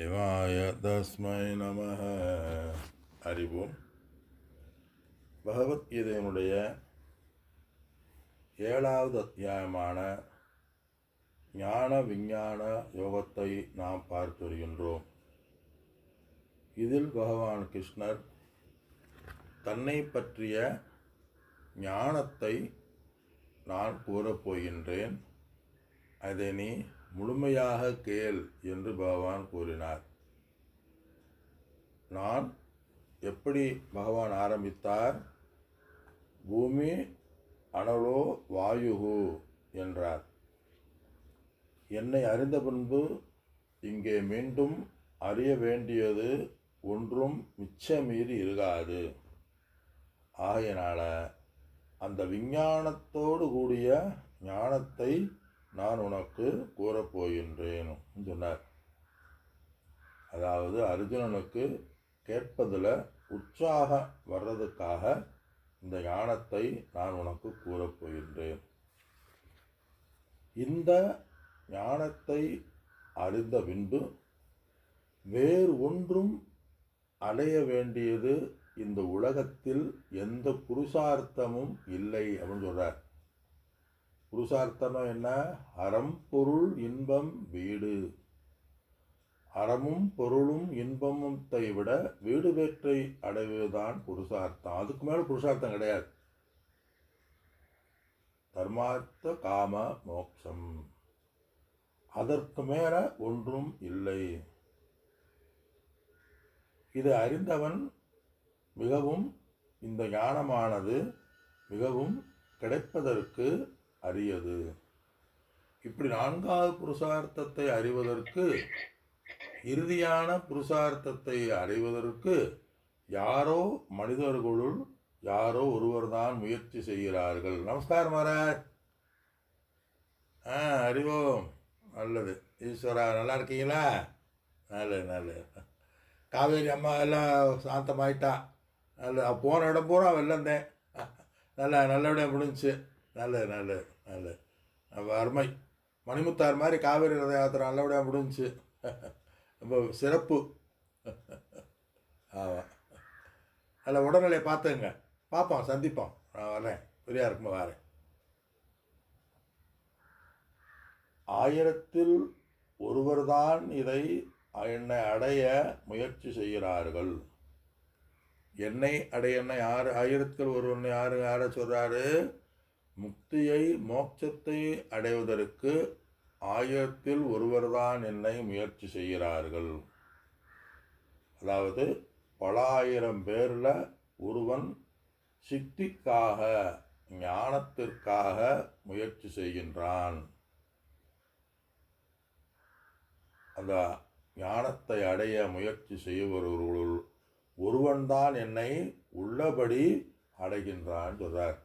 சிவாய தஸ்மை நம அறிவோம் பகவத்கீதையினுடைய ஏழாவது அத்தியாயமான ஞான விஞ்ஞான யோகத்தை நாம் பார்த்து வருகின்றோம் இதில் பகவான் கிருஷ்ணர் தன்னை பற்றிய ஞானத்தை நான் கூறப் போகின்றேன் அதை நீ முழுமையாக கேள் என்று பகவான் கூறினார். நான் எப்படி பகவான் ஆரம்பித்தார்? பூமி அனலோ வாயுகு என்றார். என்னை அறிந்த பின்பு இங்கே மீண்டும் அறிய வேண்டியது ஒன்றும் மிச்சமீறி இருக்காது. ஆகையினால் அந்த விஞ்ஞானத்தோடு கூடிய ஞானத்தை நான் உனக்கு கூறப்போகின்றேன் சொன்னார். அதாவது அர்ஜுனனுக்கு கேட்பதில் உற்சாகம் வர்றதுக்காக இந்த ஞானத்தை நான் உனக்கு கூறப்போகின்றேன். இந்த ஞானத்தை அறிந்த பின்பு வேறு ஒன்றும் அடைய வேண்டியது இந்த உலகத்தில் எந்த புருஷார்த்தமும் இல்லை அப்படின்னு சொல்கிறார் புருஷார்த்தம் என்ன? அறம் பொருள் இன்பம் வீடு. அறமும் பொருளும் இன்பமும் விட வீடு வேற்றை அடைவதுதான் புருஷார்த்தம். அதுக்கு மேலே புருஷார்த்தம் கிடையாது. தர்மார்த்த காம மோட்சம் அதற்கு மேல ஒன்றும் இல்லை. இது அறிந்தவன் மிகவும் இந்த ஞானமானது மிகவும் கிடைப்பதற்கு அரியது இப்படி நான்காவது புருஷார்த்தத்தை அறிவதற்கு இறுதியான புருஷார்த்தத்தை அடைவதற்கு யாரோ மனிதர்களுள் யாரோ ஒருவர் தான் முயற்சி செய்கிறார்கள். நமஸ்காரம் மகாராஜ். ஆ அறிவோம். நல்லது. ஈஸ்வரா நல்லா இருக்கீங்களா? நல்லது நல்லது. காவேரி அம்மா எல்லாம் சாந்தமாயிட்டா. நல்ல போன இடம் பூரா வெள்ளந்தேன். நல்லா நல்லபடியாக முடிஞ்சுச்சு. நல்லது நல்லது நல்லது. நம்ம அருமை. மணிமுத்தார் மாதிரி காவேரி ரத யாத்திரை நல்லபடியாக முடிஞ்சுச்சு. ரொம்ப சிறப்பு. ஆமாம் அதில் உடல்நிலையை பார்த்துங்க. பார்ப்போம் சந்திப்போம். நான் வரேன். ஃப்ரீயாக இருக்குமா வரேன். ஆயிரத்தில் ஒருவர்தான் இதை என்னை அடைய முயற்சி செய்கிறார்கள். என்னை அடைய என்னை யார்? ஆயிரத்தில் ஒருவன் யார்? யாரை சொல்கிறாரு முக்தியை மோட்சத்தை அடைவதற்கு ஆயிரத்தில் ஒருவர்தான் என்னை முயற்சி செய்கிறார்கள். அதாவது பல ஆயிரம் பேரில் ஒருவன் சித்திக்காக ஞானத்திற்காக முயற்சி செய்கின்றான். அந்த ஞானத்தை அடைய முயற்சி செய்பவர்களுள் ஒருவன்தான் என்னை உள்ளபடி அடைகின்றான் சொல்கிறார்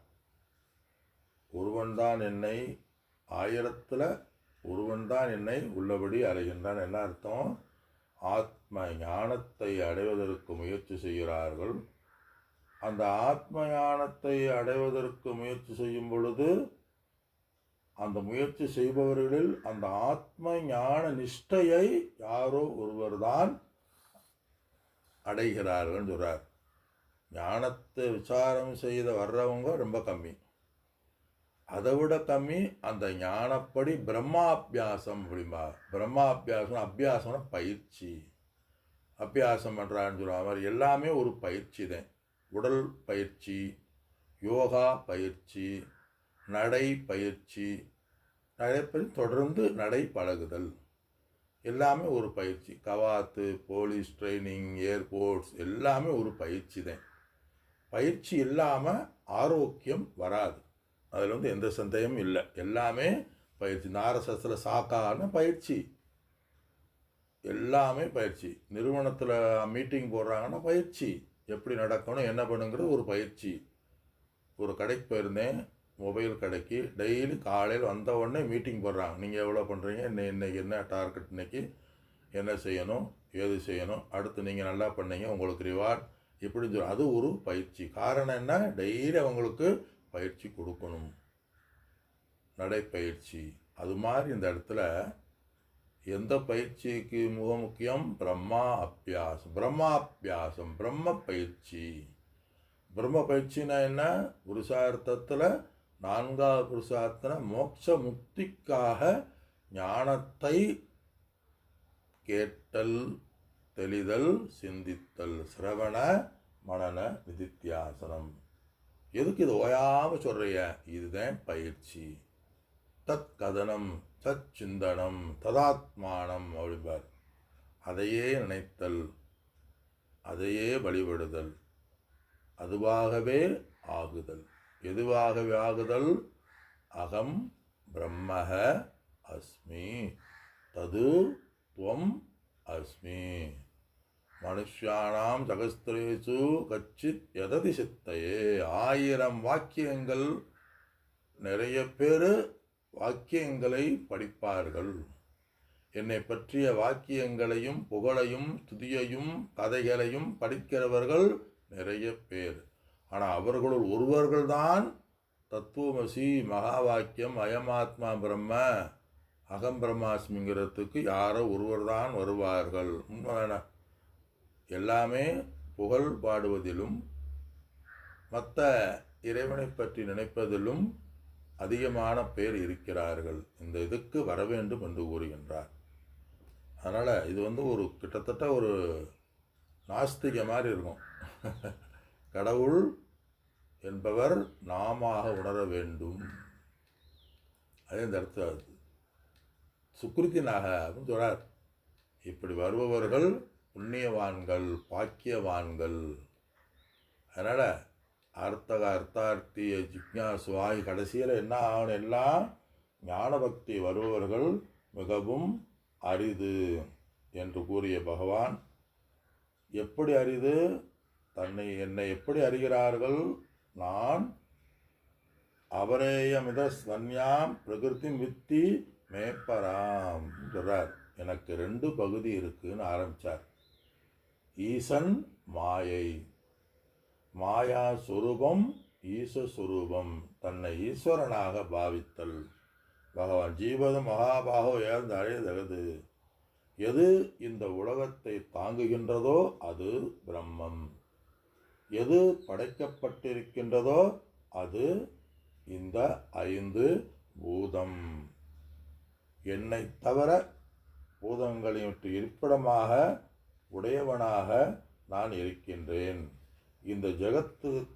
ஒருவன்தான் என்னை ஆயிரத்தில் ஒருவன்தான் என்னை உள்ளபடி அடைகின்றான். என்ன அர்த்தம்? ஆத்ம ஞானத்தை அடைவதற்கு முயற்சி செய்கிறார்கள். அந்த ஆத்ம ஞானத்தை அடைவதற்கு முயற்சி செய்யும் பொழுது அந்த முயற்சி செய்பவர்களில் அந்த ஆத்ம ஞான நிஷ்டையை யாரோ ஒருவர் தான் அடைகிறார்கள் சொல்கிறார் ஞானத்தை விசாரம் செய்த வர்றவங்க ரொம்ப கம்மி. அதை விட கம்மி அந்த ஞானப்படி பிரம்மாபியாசம் அப்படிம்பா. பிரம்மாபியாசம் அபியாசம்னா பயிற்சி. அபியாசம் பண்ணுறான்னு சொல்லுவாங்க. மாதிரி எல்லாமே ஒரு பயிற்சி தான். உடல் பயிற்சி யோகா பயிற்சி நடை பயிற்சி நடைப்படி தொடர்ந்து நடை பழகுதல். எல்லாமே ஒரு பயிற்சி. கவாத்து போலீஸ் ட்ரைனிங் ஏர்போர்ட்ஸ் எல்லாமே ஒரு பயிற்சி தான். பயிற்சி இல்லாமல் ஆரோக்கியம் வராது. அதில் வந்து எந்த சந்தேகமும் இல்லை. எல்லாமே பயிற்சி. நாரசத்தில் சாக்கான பயிற்சி. எல்லாமே பயிற்சி. நிறுவனத்தில் மீட்டிங் போடுறாங்கன்னா பயிற்சி. எப்படி நடக்கணும் என்ன பண்ணுங்கிறது ஒரு பயிற்சி. ஒரு கடைக்கு போயிருந்தேன். மொபைல் கடைக்கு. டெய்லி காலையில் வந்த உடனே மீட்டிங் போடுறாங்க. நீங்கள் எவ்வளோ பண்ணுறீங்க இன்னை இன்றைக்கி என்ன டார்கெட் இன்றைக்கி என்ன செய்யணும்? ஏது செய்யணும்? அடுத்து நீங்கள் நல்லா பண்ணீங்க. உங்களுக்கு ரிவார்ட் இப்படின்னு சொல்லி. அது ஒரு பயிற்சி. காரணம் என்ன? டெய்லி அவங்களுக்கு பயிற்சி கொடுக்கணும். நடைப்பயிற்சி. அது மாதிரி இந்த இடத்துல எந்த பயிற்சிக்கு மிக முக்கியம்? பிரம்மா அபியாசம். பிரம்மாபியாசம் பிரம்ம பயிற்சி. பிரம்ம பயிற்சினா என்ன? புருஷார்த்தத்தில் நான்காவது புருஷார்த்தம் மோட்ச முக்திக்காக ஞானத்தை கேட்டல் தெளிதல் சிந்தித்தல் சிரவண மனன நிதித்தியாசனம். எதுக்கு இது ஓயாமல் சொல்கிறிய இதுதான் பயிற்சி. தத் கதனம் தத் சிந்தனம் ததாத்மானம் அப்படிம்பார். அதையே நினைத்தல் அதையே வழிபடுதல் அதுவாகவே ஆகுதல். எதுவாகவே ஆகுதல்? அகம் பிரம்மக அஸ்மி தது துவம் அஸ்மி. மனுஷியானாம் சகஸ்திரேசு கச்சித் எததி சித்தையே ஆயிரம் வாக்கியங்கள் நிறைய பேர் வாக்கியங்களை படிப்பார்கள். என்னை பற்றிய வாக்கியங்களையும் புகழையும் துதியையும் கதைகளையும் படிக்கிறவர்கள் நிறைய பேர். ஆனால் அவர்களுள் ஒருவர்கள்தான் தத்துவமசி மகா வாக்கியம் அயமாத்மா பிரம்ம அகம் பிரம்மாஸ்மிங்கிறதுக்கு யாரோ ஒருவர் தான் வருவார்கள். உண்மையான எல்லாமே புகழ் பாடுவதிலும் மற்ற இறைவனை பற்றி நினைப்பதிலும் அதிகமான பேர் இருக்கிறார்கள். இந்த இதுக்கு வர வேண்டும் என்று கூறுகின்றார். அதனால் இது வந்து ஒரு கிட்டத்தட்ட ஒரு நாஸ்திக மாதிரி இருக்கும். கடவுள் என்பவர் நாம உணர வேண்டும். அதே இந்த இடத்துல சுக்ருத்தினாக அப்படின்னு சொல்கிறார் இப்படி வருபவர்கள் புண்ணியவான்கள் பாக்கியவான்கள். அதனால் அர்த்தக அர்த்தார்த்திய ஜிக்யாசுவாய் கடைசியில் என்ன ஆகணும்? எல்லாம் ஞானபக்தி வருபவர்கள் மிகவும் அரிது என்று கூறிய பகவான் எப்படி அரிது? தன்னை என்னை எப்படி அறிகிறார்கள்? நான் அவரேயமித ஸ்வன்யாம் பிரகிருதி வித்தி மேப்பராம் சொல்றார் எனக்கு ரெண்டு பகுதி இருக்குன்னு ஆரம்பித்தார் ஈசன் மாயை. மாயா சுரூபம் ஈசஸ்வரூபம் தன்னை ஈஸ்வரனாக பாவித்தல். பகவான் ஜீவது மகாபாகோ ஏழ்ந்த அழைதகது எது இந்த உலகத்தை தாங்குகின்றதோ அது பிரம்மம். எது படைக்கப்பட்டிருக்கின்றதோ அது இந்த ஐந்து பூதம். என்னை தவிர பூதங்களின் இருப்பிடமாக உடையவனாக நான் இருக்கின்றேன். இந்த ஜெகத்து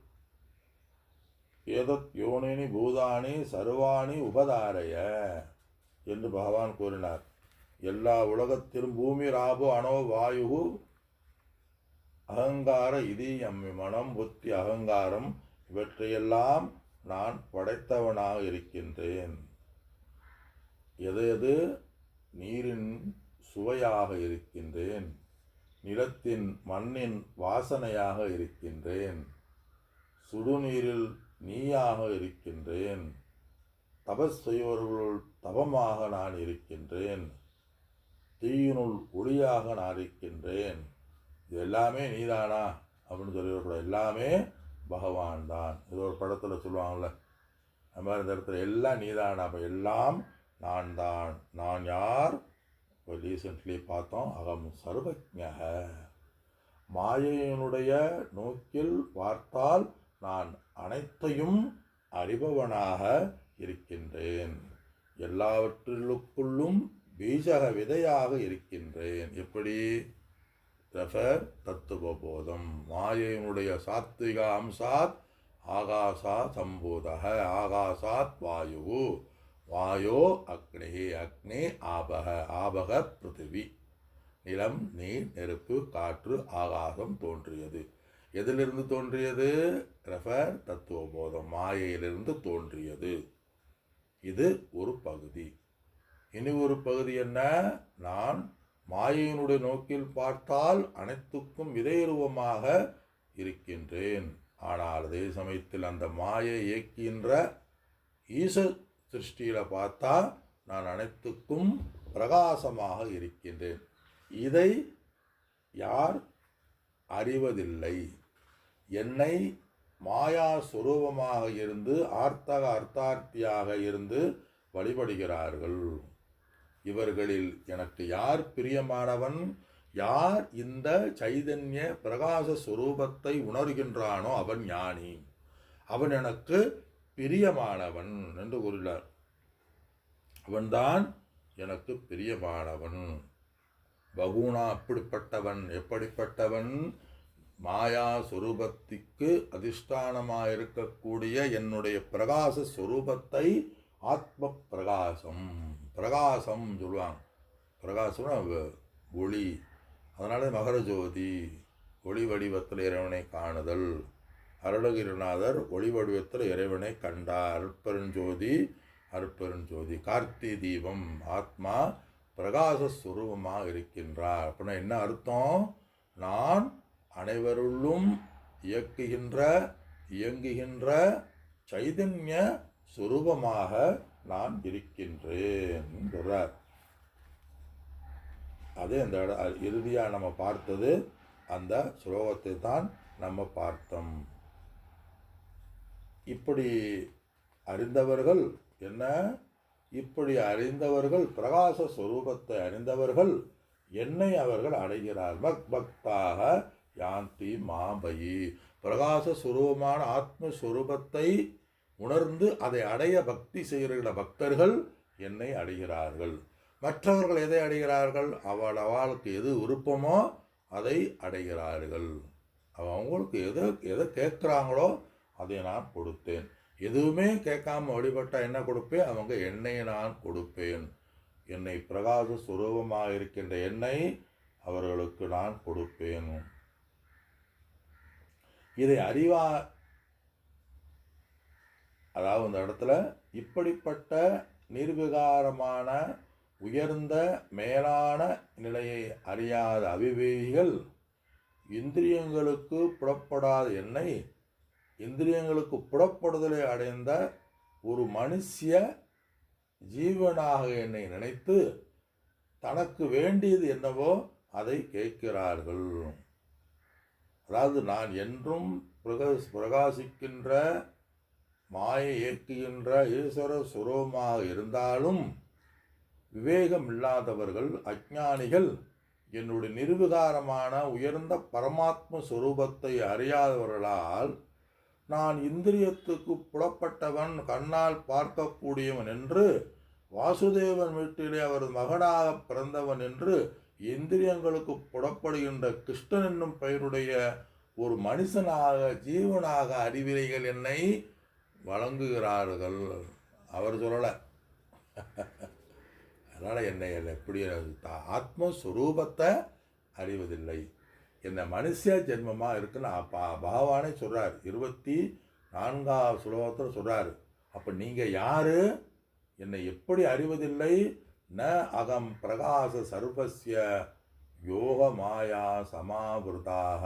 ஏதத் யோனினி பூதானி சர்வாணி உபதாரைய என்று பகவான் கூறினார். எல்லா உலகத்திலும் பூமி ராபு அணோ வாயு அகங்கார இதி அம்மி மனம் புத்தி அகங்காரம் இவற்றையெல்லாம் நான் படைத்தவனாக இருக்கின்றேன். எது எது நீரின் சுவையாக இருக்கின்றேன். நிலத்தின் மண்ணின் வாசனையாக இருக்கின்றேன். சுடுநீரில் நீயாக இருக்கின்றேன். தபஸ் செய்வர்களுள் தபமாக நான் இருக்கின்றேன். தீயினுள் ஒளியாக நான் இருக்கின்றேன். இது எல்லாமே நீதானா? அப்படின்னு சொல்லி எல்லாமே பகவான் தான். இது ஒரு படத்தில் சொல்லுவாங்கள்ல அந்த மாதிரி இந்த இடத்துல எல்லாம் நீதானா? அப்போ எல்லாம் நான் தான். நான் யார்? இப்போ ரீசெண்ட்லி பார்த்தோம். அகம் சர்வஜக மாயையினுடைய நோக்கில் பார்த்தால் நான் அனைத்தையும் அறிபவனாக இருக்கின்றேன். எல்லாவற்றிலுக்குள்ளும் பீஜக விதையாக இருக்கின்றேன். எப்படி? ரெஃபர் தத்துவபோதம். மாயையினுடைய சாத்விக அம்சாத் ஆகாசா சம்பூதக. ஆகாசாத் வாயு வாயோ அக்னி அக்னி ஆபக ஆபக பிருத்திவி. நிலம் நீர் நெருப்பு காற்று ஆகாசம் தோன்றியது. எதிலிருந்து தோன்றியது? ரெஃபர் தத்துவபோதம். மாயையிலிருந்து தோன்றியது. இது ஒரு பகுதி. இனி ஒரு பகுதி என்ன? நான் மாயையினுடைய நோக்கில் பார்த்தால் அனைத்துக்கும் விதையுருவமாக இருக்கின்றேன். ஆனால் அதே சமயத்தில் அந்த மாயை இயக்கின்ற ஈச சிருஷ்டியில் பார்த்தா நான் அனைத்துக்கும் பிரகாசமாக இருக்கின்றேன். இதை யார் அறிவதில்லை. என்னை மாயா சுரூபமாக இருந்து ஆர்த்தக அர்த்தார்த்தியாக இருந்து வழிபடுகிறார்கள். இவர்களில் எனக்கு யார் பிரியமானவன்? யார் இந்த சைதன்ய பிரகாச சுரூபத்தை உணர்கின்றானோ அவன் ஞானி. அவன் எனக்கு பிரியமானவன் என்று கூறினார். அவன்தான் எனக்கு பிரியமானவன். பகுனா அப்படிப்பட்டவன் எப்படிப்பட்டவன்? மாயா சுரூபத்திற்கு அதிஷ்டானமாக இருக்கக்கூடிய என்னுடைய பிரகாச சுரூபத்தை ஆத்ம பிரகாசம் பிரகாசம் சொல்லுவாங்க. பிரகாசம்னா ஒளி. அதனால மகர ஜோதி ஒளி வடிவத்தில் இறைவனை காணுதல். அருணகிரிநாதர் ஒளி வடிவத்தில் இறைவனை கண்டார். அருட்பெருஞ்சோதி அருட்பெருஞ்சோதி கார்த்தி தீபம் ஆத்மா பிரகாச சுரூபமாக இருக்கின்றார். அப்படின்னா என்ன அர்த்தம்? நான் அனைவருள்ளும் இயக்குகின்ற இயங்குகின்ற சைதன்ய சுரூபமாக நான் இருக்கின்றேன் அதே அந்த இறுதியாக நம்ம பார்த்தது அந்த ஸ்லோகத்தை தான் நம்ம பார்த்தோம். இப்படி அறிந்தவர்கள் என்ன? இப்படி அறிந்தவர்கள் பிரகாச ஸ்வரூபத்தை அறிந்தவர்கள் என்னை அவர்கள் அடைகிறார். பக் பக்தாக யாந்தி மாபயி. பிரகாச சுரூபமான ஆத்மஸ்வரூபத்தை உணர்ந்து அதை அடைய பக்தி செய்கிற பக்தர்கள் என்னை அடைகிறார்கள். மற்றவர்கள் எதை அடைகிறார்கள்? அவள் அவளுக்கு எது விருப்பமோ அதை அடைகிறார்கள். அவ- அவங்களுக்கு எது எதை கேட்குறாங்களோ அதை நான் கொடுத்தேன். எதுவுமே கேட்காம வழிபட்டால் என்ன கொடுப்பேன் அவங்க எண்ணெயை நான் கொடுப்பேன். என்னை பிரகாச சுரூபமாக இருக்கின்ற எண்ணெய் அவர்களுக்கு நான் கொடுப்பேன். இதை அறிவா அதாவது இந்த இடத்துல இப்படிப்பட்ட நிர்விகாரமான உயர்ந்த மேலான நிலையை அறியாத அவிவேகிகள் இந்திரியங்களுக்கு புறப்படாத எண்ணெய் இந்திரியங்களுக்கு புறப்படுதலை அடைந்த ஒரு மனுஷிய ஜீவனாக என்னை நினைத்து தனக்கு வேண்டியது என்னவோ அதை கேட்கிறார்கள். அதாவது நான் என்றும் பிரகாஸ் பிரகாசிக்கின்ற மாயை இயக்குகின்ற ஈஸ்வர சுரூபமாக இருந்தாலும் விவேகம் இல்லாதவர்கள் அஜானிகள் என்னுடைய நிர்விகாரமான உயர்ந்த பரமாத்ம சுரூபத்தை அறியாதவர்களால் நான் இந்திரியத்துக்கு புலப்பட்டவன் கண்ணால் பார்க்கக்கூடியவன் என்று வாசுதேவன் வீட்டிலே அவரது மகனாக பிறந்தவன் என்று இந்திரியங்களுக்கு புலப்படுகின்ற கிருஷ்ணன் என்னும் பெயருடைய ஒரு மனுஷனாக ஜீவனாக அறிவிலைகள் என்னை வழங்குகிறார்கள். அவர் சொல்லலை. அதனால் என்னை எப்படி ஆத்மஸ்வரூபத்தை அறிவதில்லை. இந்த மனுஷ ஜென்மமாக இருக்குன்னு அப்பா பகவானே சொல்கிறார் இருபத்தி நான்காவது சுலோகத்தில் சொல்கிறார் அப்போ நீங்கள் யார்? என்னை எப்படி அறிவதில்லை? ந அகம் பிரகாச சர்வசிய யோக மாயா சமாவிருதாக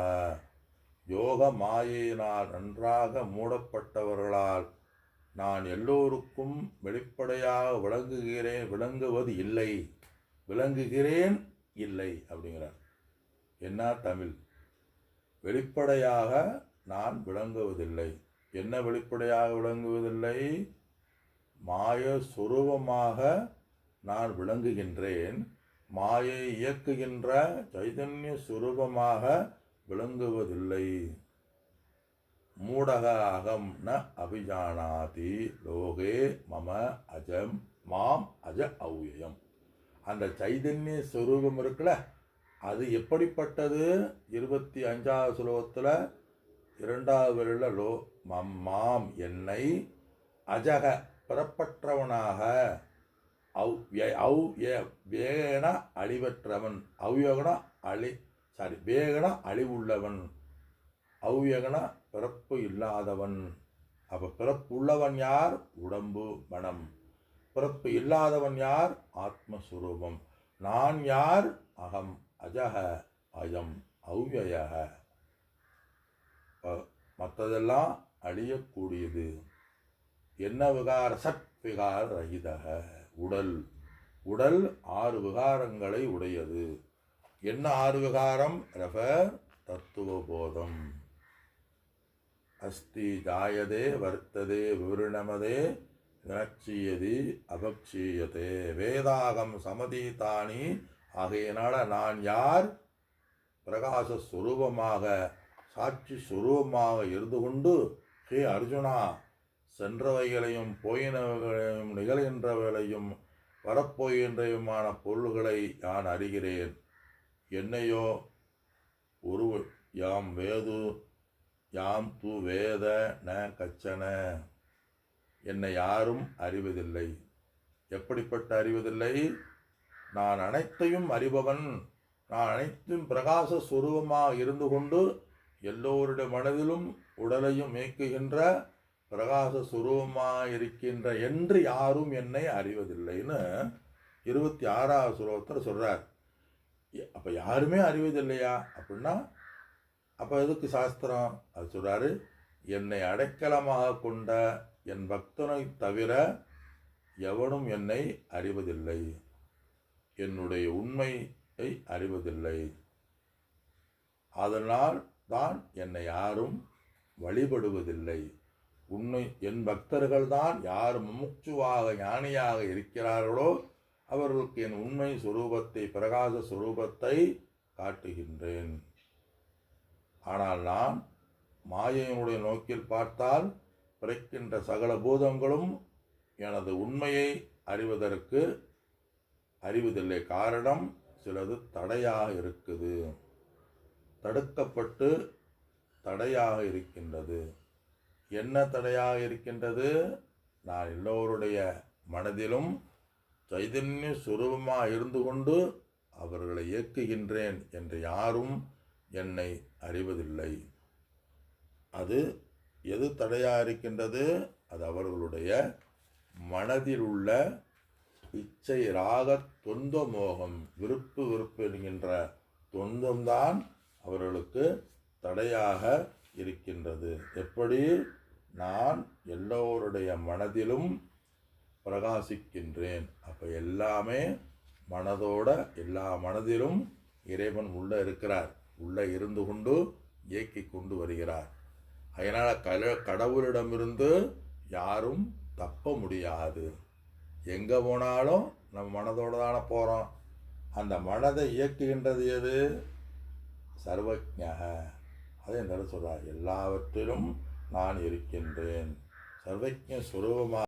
யோக மாயையினால் நன்றாக மூடப்பட்டவர்களால் நான் எல்லோருக்கும் வெளிப்படையாக விளங்குகிறேன். விளங்குவது இல்லை. விளங்குகிறேன் இல்லை அப்படிங்கிறார். என்ன தமிழ்? வெளிப்படையாக நான் விளங்குவதில்லை. என்ன வெளிப்படையாக விளங்குவதில்லை? மாய சுரூபமாக நான் விளங்குகின்றேன். மாயை இயக்குகின்ற சைதன்ய சுரூபமாக விளங்குவதில்லை. மூடக அகம் ந அபிஜானாதி லோகே மம அஜம் மாம் அஜ அவ்யம் அந்த சைதன்ய ஸ்வரூபம் இருக்குல்ல அது எப்படிப்பட்டது? இருபத்தி அஞ்சாவது ஸ்லோகத்தில் இரண்டாவது வரியில லோ மம் மாம் என்னை அஜக பிறப்பற்றவனாக அவ் அவ் வேகன அழிவற்றவன் அவ்யோகன அழி சாரி வேகன அழிவுள்ளவன் அவ்யோகன பிறப்பு இல்லாதவன். அப்போ பிறப்பு உள்ளவன் யார்? உடம்பு மனம். பிறப்பு இல்லாதவன் யார்? ஆத்மஸ்வரூபம் நான் யார்? அகம். அஜக அயம் அவ்யய மற்றதெல்லாம் அழியக்கூடியது. என்ன விகார சத் விகார ரகிதக உடல். உடல் ஆறு விகாரங்களை உடையது. என்ன ஆறு விகாரம்? ரெஃபர் தத்துவ போதம். அஸ்தி ஜாயதே வர்த்ததே விவரணமதே வினட்சியதி அபக்ஷீயதே. வேதாகம் சமதீதானி ஆகையினால நான் யார்? பிரகாச சுரூபமாக சாட்சி சுரூபமாக இருந்து கொண்டு ஹே அர்ஜுனா சென்றவைகளையும் போயினவைகளையும் நிகழ்கின்றவைகளையும் வரப்போகின்றவையுமான பொருள்களை நான் அறிகிறேன். என்னையோ ஒரு யாம் வேது யாம் து வேத ந கச்சன. என்னை யாரும் அறிவதில்லை. எப்படிப்பட்ட அறிவதில்லை? நான் அனைத்தையும் அறிபவன் நான் அனைத்தும் பிரகாச சுரூபமாக இருந்து கொண்டு எல்லோருடைய மனதிலும் உடலையும் இயக்குகின்ற பிரகாச சுரூபமாக இருக்கின்ற என்று யாரும் என்னை அறிவதில்லைன்னு இருபத்தி ஆறாவது சுலோகத்தில் சொல்கிறார் அப்போ யாருமே அறிவதில்லையா? அப்படின்னா அப்போ எதுக்கு சாஸ்திரம் அது சொல்கிறாரு என்னை அடைக்கலமாக கொண்ட என் பக்தனை தவிர எவனும் என்னை அறிவதில்லை. என்னுடைய உண்மையை அறிவதில்லை. அதனால் தான் என்னை யாரும் வழிபடுவதில்லை. உண்மை என் பக்தர்கள் தான் யார் முமுட்சுவாக ஞானியாக இருக்கிறார்களோ அவர்களுக்கு என் உண்மை சுரூபத்தை பிரகாச சுரூபத்தை காட்டுகின்றேன். ஆனால் நான் மாயையினுடைய நோக்கில் பார்த்தால் பிறக்கின்ற சகல பூதங்களும் எனது உண்மையை அறிவதற்கு அறிவதில்லை. காரணம் சிலது தடையாக இருக்குது. தடுக்கப்பட்டு தடையாக இருக்கின்றது. என்ன தடையாக இருக்கின்றது? நான் எல்லோருடைய மனதிலும் சைதன்ய சுரூபமாக இருந்து கொண்டு அவர்களை இயக்குகின்றேன் என்று யாரும் என்னை அறிவதில்லை. அது எது தடையாக இருக்கின்றது? அது அவர்களுடைய மனதில் உள்ள இச்சை ராக தொந்த மோகம் விருப்பு விருப்பு என்கின்ற தொந்தம்தான் அவர்களுக்கு தடையாக இருக்கின்றது. எப்படி? நான் எல்லோருடைய மனதிலும் பிரகாசிக்கின்றேன். அப்போ எல்லாமே மனதோட எல்லா மனதிலும் இறைவன் உள்ளே இருக்கிறார். உள்ளே இருந்து கொண்டு இயக்கி கொண்டு வருகிறார். அதனால் கல கடவுளிடமிருந்து யாரும் தப்ப முடியாது. எங்கே போனாலும் நம்ம மனதோடு தானே போகிறோம் அந்த மனதை இயக்குகின்றது எது? சர்வஜக அதை என்ன சொல்கிறார் எல்லாவற்றிலும் நான் இருக்கின்றேன். சர்வஜ சுரூபமாக